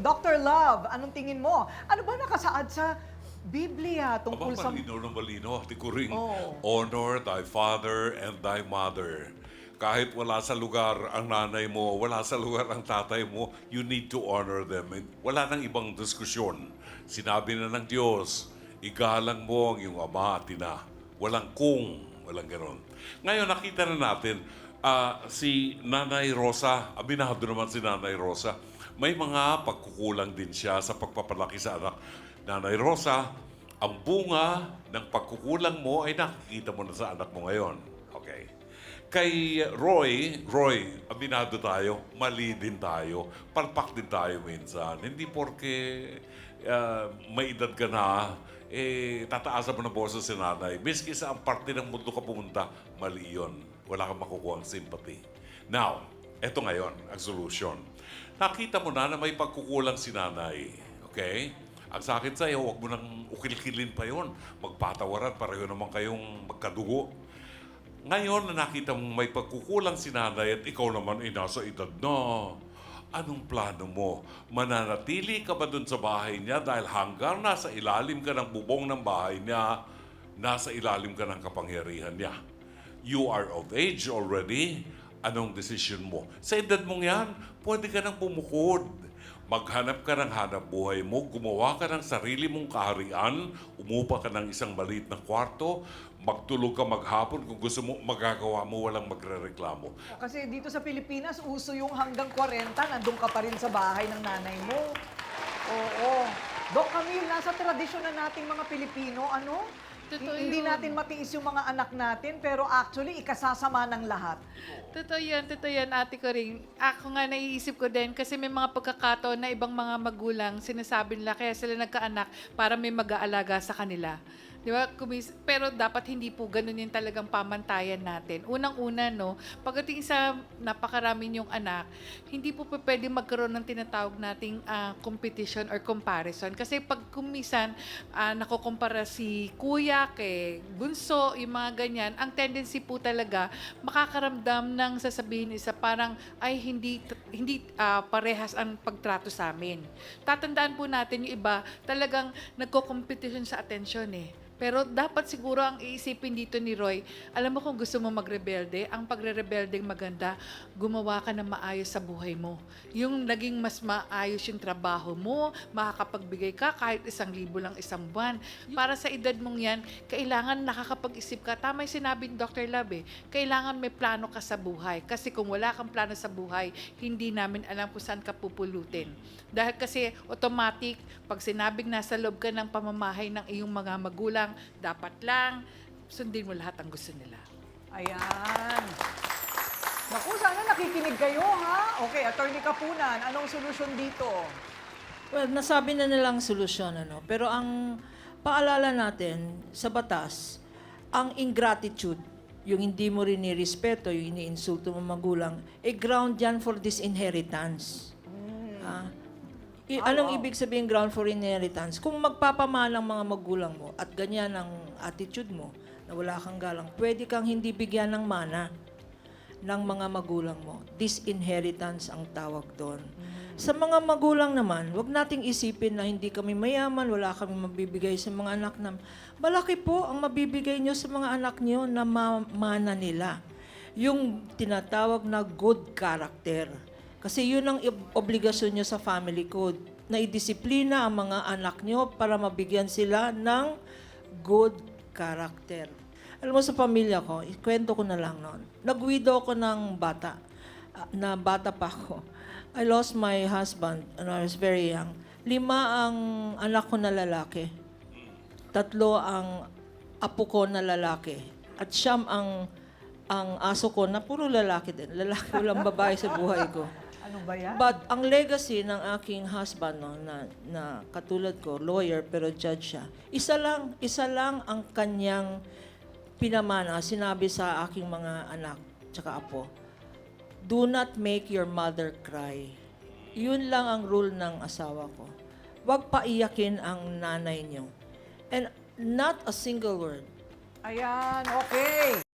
Dr. Love, anong tingin mo? Ano ba nakasaad sa Biblia tungkol Aba, sa... malino na malino. Ate Kuring, Oo. honor thy father and thy mother. Kahit wala sa lugar ang nanay mo, wala sa lugar ang tatay mo, you need to honor them. And Wala nang ibang diskusyon. Sinabi na ng Diyos, igalang mo ang iyong ama at ina. Walang kung, walang ganon. Ngayon, nakita na natin, ah, si Nanay Rosa, abinado naman si Nanay Rosa, may mga pagkukulang din siya sa pagpapalaki sa anak. Nanay Rosa, ang bunga ng pagkukulang mo ay nakikita mo na sa anak mo ngayon. Okay. Kay Roy, Roy, abinado tayo, mali din tayo, palpak din tayo minsan. Hindi porke ah, may edad ka na, eh, tataasan mo ng boses si nanay. Miski sa ang parte ng mundo ka pumunta, mali yun. Wala kang makukuha sympathy. Now, eto ngayon, ang solution. Nakita mo na na may pagkukulang si nanay. Okay? Ang sa akin sa'yo, huwag mo nang ukil-kilin pa yon. Magpatawaran, pareho naman kayong magkadugo. Ngayon na nakita mong may pagkukulang si nanay at ikaw naman ay nasa edad na, anong plano mo? Mananatili ka ba dun sa bahay niya dahil hanggang nasa ilalim ka ng bubong ng bahay niya, nasa ilalim ka ng kapangyarihan niya? You are of age already. Anong decision mo? Sa edad mong yan, pwede ka nang bumukod. Maghanap ka ng hanap buhay mo, gumawa ka ng sarili mong kaharian, umupa ka ng isang maliit na kwarto, magtulog ka maghapon kung gusto mo, magagawa mo, walang magrereklamo. Kasi dito sa Pilipinas, uso yung hanggang 40, nandun ka pa rin sa bahay ng nanay mo. Oo. Dok Camille, nasa tradisyon na nating mga Pilipino, ano? Totoo Hindi yun. natin matiis yung mga anak natin, pero actually, ikasasama ng lahat. Totoo yan, totoo yan, ate ko rin. Ako nga naiisip ko din kasi may mga pagkakataon na ibang mga magulang sinasabi nila kaya sila nagkaanak para may mag-aalaga sa kanila. Di ba? Kumis- Pero dapat hindi po ganun yung talagang pamantayan natin. Unang-una, no, pagdating sa napakarami yung anak, hindi po pwede magkaroon ng tinatawag nating ah, competition or comparison. Kasi pag kumisan, uh, nakukumpara si kuya kay bunso, yung mga ganyan, ang tendency po talaga, makakaramdam ng sasabihin isa parang, ay hindi hindi ah, parehas ang pagtrato sa amin. Tatandaan po natin yung iba, talagang nagko-competition sa atensyon eh. Pero dapat siguro ang iisipin dito ni Roy, alam mo kung gusto mo magrebelde, ang pagre-rebeldeng maganda, gumawa ka ng maayos sa buhay mo. Yung naging mas maayos yung trabaho mo, makakapagbigay ka kahit isang libo lang isang buwan. Para sa edad mong yan, kailangan nakakapag-isip ka. Tama yung sinabi ni Dr. Love eh, kailangan may plano ka sa buhay. Kasi kung wala kang plano sa buhay, hindi namin alam kung saan ka pupulutin. Dahil kasi automatic, pag sinabing nasa loob ka ng pamamahay ng iyong mga magulang, dapat lang sundin mo lahat ang gusto nila. Ayan. Naku, sana nakikinig kayo, ha? Okay, Attorney Kapunan, anong solusyon dito? Well, nasabi na nilang solusyon, ano. Pero ang paalala natin sa batas, ang ingratitude, yung hindi mo rin nirespeto, yung iniinsulto mo magulang, eh ground yan for disinheritance. Ah, i- anong ibig sabihin ground for inheritance? Kung magpapamahal ang mga magulang mo at ganyan ang attitude mo, na wala kang galang, pwede kang hindi bigyan ng mana ng mga magulang mo. Disinheritance ang tawag doon. Sa mga magulang naman, wag nating isipin na hindi kami mayaman, wala kami mabibigay sa mga anak na malaki po ang mabibigay nyo sa mga anak nyo na mamana nila. Yung tinatawag na good character. Kasi yun ang ob- obligasyon nyo sa family code na idisiplina ang mga anak nyo para mabigyan sila ng good character. Alam mo sa pamilya ko, ikwento ko na lang noon. Nag-widow ako ng bata, ah, na bata pa ako. I lost my husband when I was very young. Lima ang anak ko na lalaki. Tatlo ang apo ko na lalaki. At siyam ang ang aso ko na puro lalaki din. Lalaki, walang babae sa buhay ko. Ano ba yan? But ang legacy ng aking husband no, na, na katulad ko, lawyer pero judge siya, isa lang, isa lang ang kanyang pinamana, sinabi sa aking mga anak tsaka apo, do not make your mother cry. Yun lang ang rule ng asawa ko. Huwag paiyakin ang nanay niyo. And not a single word. Ayan, okay.